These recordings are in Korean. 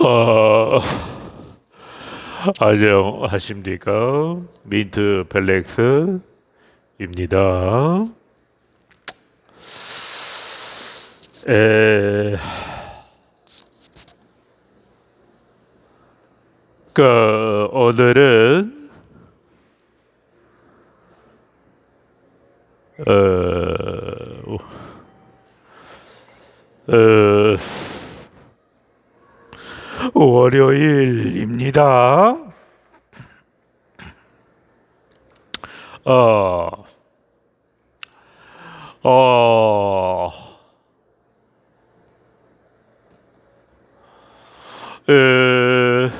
어, 안녕하십니까 민트 펠렉스입니다. 에, 그 오늘은 어, 어, 월요일입니다. 어, 어, 에,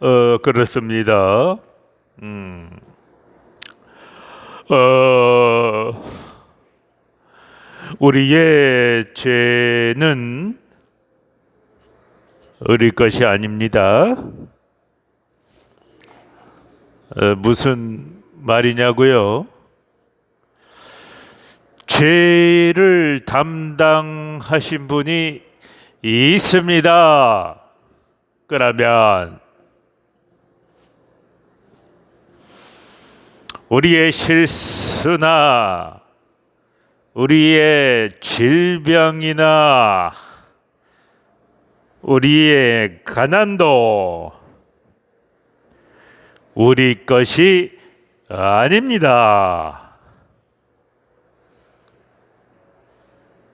어, 그렇습니다. 음, 어, 우리의 죄는 우리 것이 아닙니다. 어, 무슨 말이냐고요? 죄를 담당하신 분이 있습니다. 그러면 우리의 실수나 우리의 질병이나 우리의 가난도 우리 것이 아닙니다.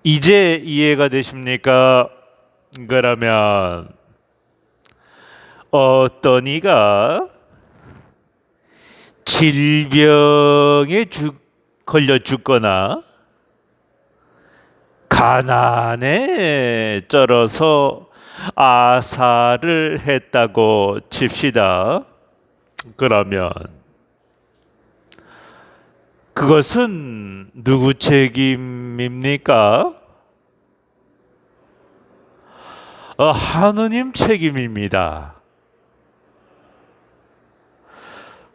이제 이해가 되십니까? 그러면 어떤 이가 질병에 죽, 걸려 죽거나 가난에 쩔어서 아사를 했다고 칩시다. 그러면 그것은 누구 책임입니까? 어, 하느님 책임입니다.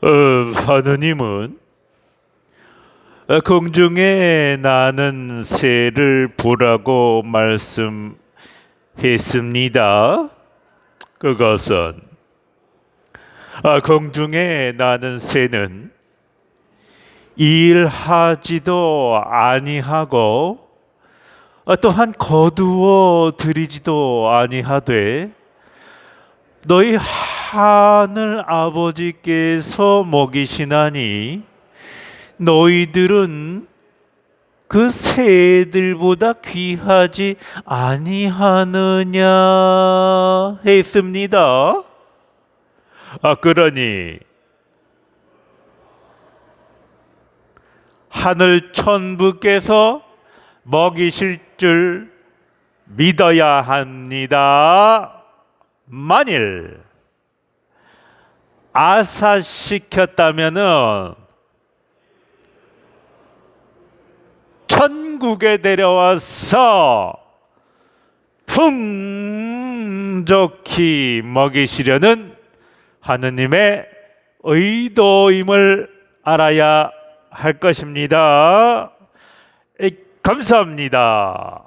어, 하느님은 어, 공중에 나는 새를 보라고 말씀했습니다. 그것은 아, 공중에 나는 새는 일하지도 아니하고 어, 또한 거두어 들이지도 아니하되 너희 하늘 아버지께서 먹이시나니 너희들은 그 새들보다 귀하지 아니하느냐 했습니다. 아 그러니 하늘 천부께서 먹이실 줄 믿어야 합니다. 만일 아사시켰다면은 천국에 데려와서 풍족히 먹이시려는 하느님의 의도임을 알아야 할 것입니다. 감사합니다.